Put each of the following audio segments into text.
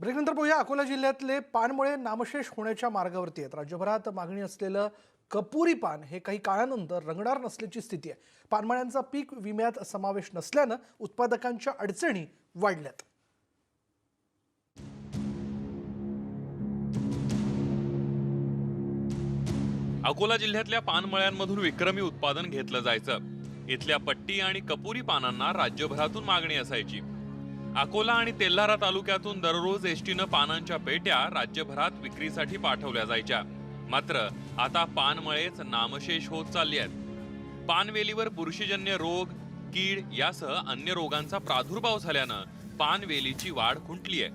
ब्रेकनंतर पाहूया अकोला जिल्ह्यातले पानमुळे नामशेष होण्याच्या मार्गावरती आहेत. राज्यभरात मागणी असलेलं कपुरी पान हे काही काळानंतर रंगणार नसल्याची स्थिती आहे. पानमळ्यांचा पीक विम्यात समावेश नसल्यानं उत्पादकांच्या अडचणी वाढल्यात. अकोला जिल्ह्यातल्या पानमळ्यांमधून विक्रमी उत्पादन घेतलं जायचं. इथल्या पट्टी आणि कपुरी पानांना राज्यभरातून मागणी असायची. अकोला आणि तेल्हारा तालुक्यातून दररोज एसटीनं पानांच्या पेट्या राज्यभरात विक्रीसाठी पाठवल्या जायच्या. मात्र आता पानमळेच नामशेष होत चालली आहेत. पानवेलीवर बुरशीजन्य रोग कीड यासह अन्य रोगांचा प्रादुर्भाव झाल्यानं पानवेलीची वाढ खुंटली आहे.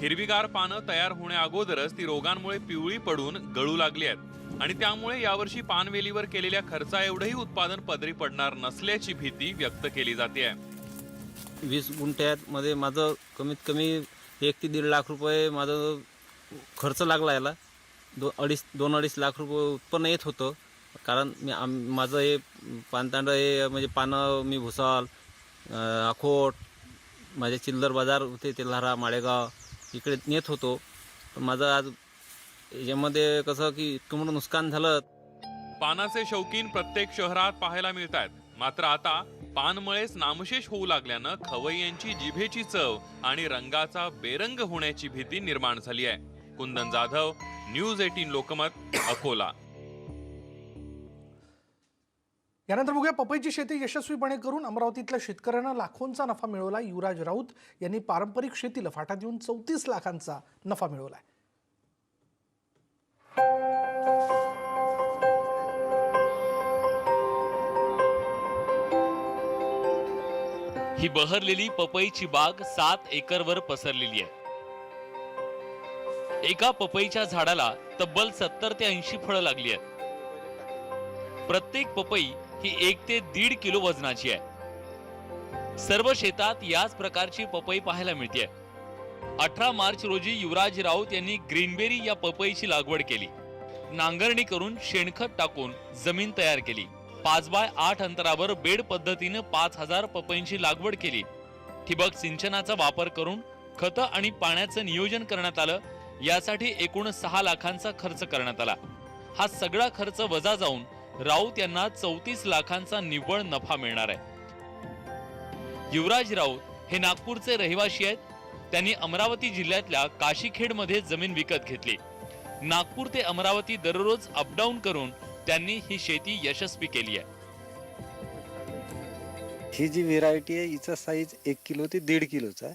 हिरवीगार पानं तयार होण्याअगोदरच ती रोगांमुळे पिवळी पडून गळू लागली आहेत आणि त्यामुळे यावर्षी पानवेलीवर केलेल्या खर्चा एवढंही उत्पादन पदरी पडणार नसल्याची भीती व्यक्त केली जाते आहे. वीस गुंठ्यात मध्ये माझं कमीत कमी एक ते दीड लाख रुपये माझं खर्च लागला याला. दो अडीच दोन अडीच लाख रुपये उत्पन्न येत होतं. कारण मी आम माझं हे पानतांड हे म्हणजे पानं मी भुसाल अखोट माझे चिल्लर बाजार होते तेल्हारा माळेगाव इकडे नेत होतो. पण माझं आज याच्यामध्ये कसं की इतकं मोठं नुकसान झालं. पानाचे शौकीन प्रत्येक शहरात पाहायला मिळत आहेत मात्र आता पानमळेच नामशेष होऊ लागल्यानं खवय्यांची जिभेची चव आणि रंगाचा बेरंग होण्याची भीती निर्माण झाली आहे. Kundan Jadhav news eighteen Lokmat Akola. यानंतर बघूया पपईची शेती यशस्वीपणे करून अमरावतीतल्या शेतकऱ्यांना लाखोंचा नफा मिळवला युवराज राऊत यांनी पारंपरिक शेतीला फाटा देऊन चौतीस लाखांचा नफा मिळवलाय ही बहरलेली पपईची बाग सात एकरवर पसरलेली आहे. एका पपईच्या झाडाला तब्बल सत्तर ते ऐंशी फळं लागली आहेत. प्रत्येक पपई ही एक ते दीड किलो वजनाची आहे. सर्व शेतात याच प्रकारची पपई पाहायला मिळते. अठरा मार्च रोजी युवराज राऊत यांनी ग्रीनबेरी या पपईची लागवड केली. नांगरणी करून शेणखत टाकून जमीन तयार केली. पाच बाय आठ अंतरावर बेड पद्धतीनं पाच हजार पपईंची लागवड केली. ठिबक सिंचनाचा वापर करून खतं आणि पाण्याचं नियोजन करण्यात आलं. यासाठी एकूण सहा लाखांचा खर्च करण्यात आला. हा सगळा खर्च वजा जाऊन राऊत यांना चौतीस लाखांचा निव्वळ नफा मिळणार आहे. युवराज राऊत हे नागपूरचे रहिवासी आहेत. त्यांनी अमरावती जिल्ह्यातल्या काशीखेडमध्ये जमीन विकत घेतली. नागपूर ते अमरावती दररोज अपडाऊन करून त्यांनी ही शेती यशस्वी केली आहे. ही जी व्हेरायटी आहे हिचा साईज एक किलो ते दीड किलोचा आहे.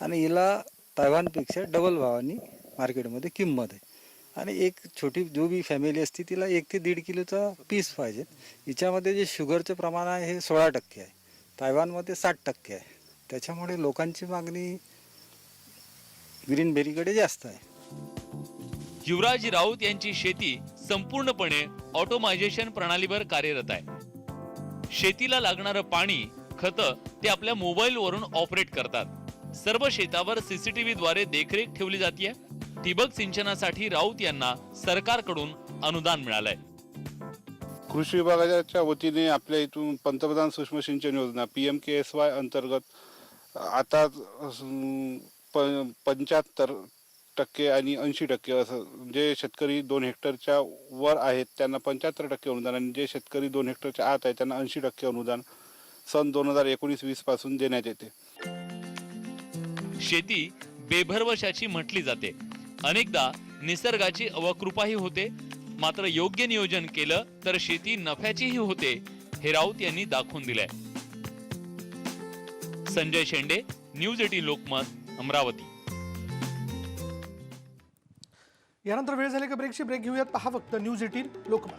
आणि हिला तैवानपेक्षा डबल भावानी मार्केटमध्ये किंमत आहे. आणि एक छोटी जो बी फॅमिली असते तिला एक ते दीड किलोचा पीस पाहिजे. हिच्यामध्ये जे शुगरचं प्रमाण आहे हे सोळा टक्के आहे. तैवानमध्ये साठ टक्के आहे. त्याच्यामुळे लोकांची मागणी ग्रीनबेरीकडे जास्त आहे. युवराज राऊत यांची शेती संपूर्णपणे ऑटोमायझेशन प्रणालीवर कार्यरत आहे. शेतीला लागणारं पाणी खत ते आपल्या मोबाईल वरून ऑपरेट करतात. सर्व शेतावर सीसीटीव्हीद्वारे देखरेख ठेवली जाते ठिबक सिंचनासाठी राऊत यांना सरकारकडून अनुदान मिळालंय. कृषी विभागाच्या वतीने आपल्या इथून पंतप्रधान सूक्ष्म सिंचन योजना P M K S Y अंतर्गत आता पंच्याहत्तर टक्के आणि ऐंशी टक्के असं जे शेतकरी दोन हेक्टरच्या वर आहेत त्यांना पंच्याहत्तर टक्के अनुदान आणि जे शेतकरी दोन हेक्टरच्या आत आहेत त्यांना ऐंशी टक्के अनुदान सन दोन हजार एकोणीस वीसपासून देण्यात येते. शेती बेभरवशाची म्हटली जाते. अनेकदा निसर्गाची अवकृपाही होते. मात्र योग्य नियोजन केलं तर शेती नफ्याचीही होते हे राऊत यांनी दाखवून दिलंय. Sanjay Shende news eighteen Lokmat Amravati. यानंतर वेळ झाली का ब्रेकची ब्रेक घेऊयात. पहा फक्त न्यूज एटीन लोकमत.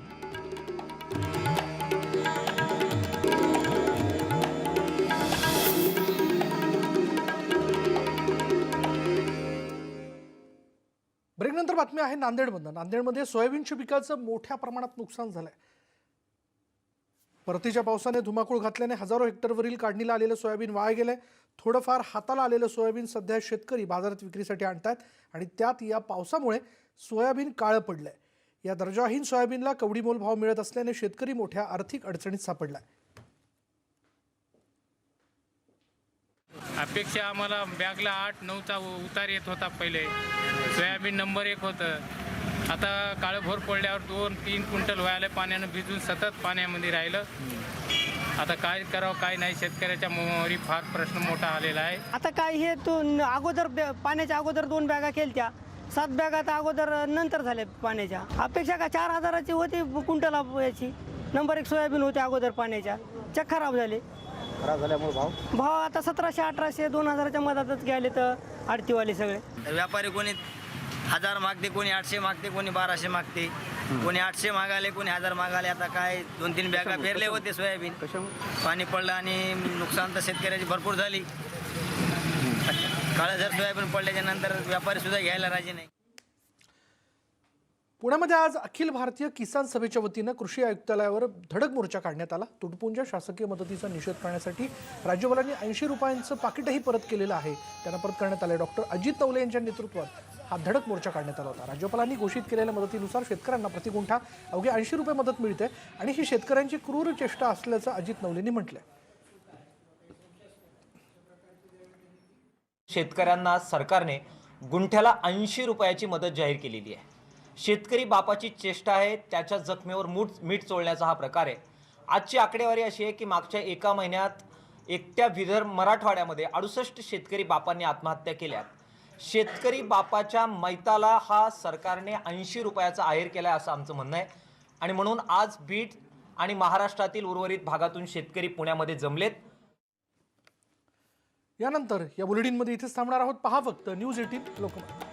ब्रेकनंतर बातमी आहे नांदेडमधनं. नांदेडमध्ये सोयाबीनच्या पिकाचं मोठ्या प्रमाणात नुकसान झालंय. परतीच्या पावसाने धुमाकूळ घातल्याने हजारो हेक्टरवरील काढणीला आलेलं सोयाबीन वाया गेलंय. थोडंफार हाताला आलेलं सोयाबीन सध्या शेतकरी बाजारात विक्रीसाठी आणतात आणि त्यात या पावसामुळे सोयाबीन काळं पडलंय. या दर्जाहीन सोयाबीनला कवडीमोल भाव मिळत असल्याने शेतकरी मोठ्या आर्थिक अडचणीत सापडलाय. अपेक्षा आम्हाला बॅगला आठ नऊचा उतार येत होता पहिले. सोयाबीन नंबर एक होतं. आता काळं भोर पडल्यावर दोन तीन क्विंटल व्हायला पाण्यानं भिजून सतत पाण्यामध्ये राहिलं. आता काय करावं काय नाही शेतकऱ्याच्या मोहरी फार प्रश्न मोठा आलेला आहे. आता काय हे तो न- अगोदर बॅ- पाण्याच्या अगोदर दोन बॅगा केलत्या सात बॅगा आता अगोदर नंतर झाल्या पाण्याच्या. अपेक्षा का चार हजाराची होती कुंटला याची? नंबर एक सोयाबीन होते अगोदर पाण्याच्या. चक खराब झाले. खराब झाल्यामुळे भाव? भाव आता सतराशे अठराशे दोन हजाराच्या मधातच गेले तर आडतीवाले सगळे. व्यापारी कोणी हजार मागते कोणी आठशे मागते कोणी बाराशे मागते. कोणी आठशे मागाले कोणी हजार मागाले. आता काय दोन तीन बॅगा पेरले होते सोयाबीन. पाणी पडलं आणि नुकसान तर शेतकऱ्याची भरपूर झाली. काळं जर सोयाबीन पडल्याच्या नंतर व्यापारी सुद्धा घ्यायला राजी नाही. पुण्यामध्ये आज अखिल भारतीय किसान सभेच्या वतीनं कृषी आयुक्तालयावर धडक मोर्चा काढण्यात आला. तुटपुंजा शासकीय मदतीचा निषेध करण्यासाठी राज्यपालांनी ऐंशी रुपयांचं पाकिटही परत केलेलं आहे. त्यांना परत करण्यात आले डॉक्टर अजित नवले यांच्या नेतृत्वात. हा धडक मोर्चा काढण्यात आला होता. राज्यपालांनी घोषित केलेल्या मदतीनुसार शेतकऱ्यांना प्रतिगुंठा अवघे ऐंशी रुपये मदत मिळते आणि ही शेतकऱ्यांची क्रूर चेष्टा असल्याचं अजित नवलेंनी म्हटलंय. शेतकऱ्यांना सरकारने गुंठ्याला ऐंशी रुपयाची मदत जाहीर केलेली आहे. शेतकरी बापाची चेष्टा आहे त्याच्या जखमेवर मूठ मीठ चोळण्याचा हा प्रकार आहे. आजची आकडेवारी अशी आहे की मागच्या एका महिन्यात एकट्या विदर्भ मराठवाड्यामध्ये अडुसष्ट शेतकरी बापांनी आत्महत्या केल्यात. शेतकरी बापाच्या मैताला हा सरकारने ऐंशी रुपयाचा आहेर केला आहे असं आमचं म्हणणं आहे. आणि म्हणून आज बीड आणि महाराष्ट्रातील उर्वरित भागातून शेतकरी पुण्यामध्ये जमलेत. यानंतर या बुलेटिनमध्ये इथेच थांबणार आहोत. पहा फक्त न्यूज एटीन लोकमत.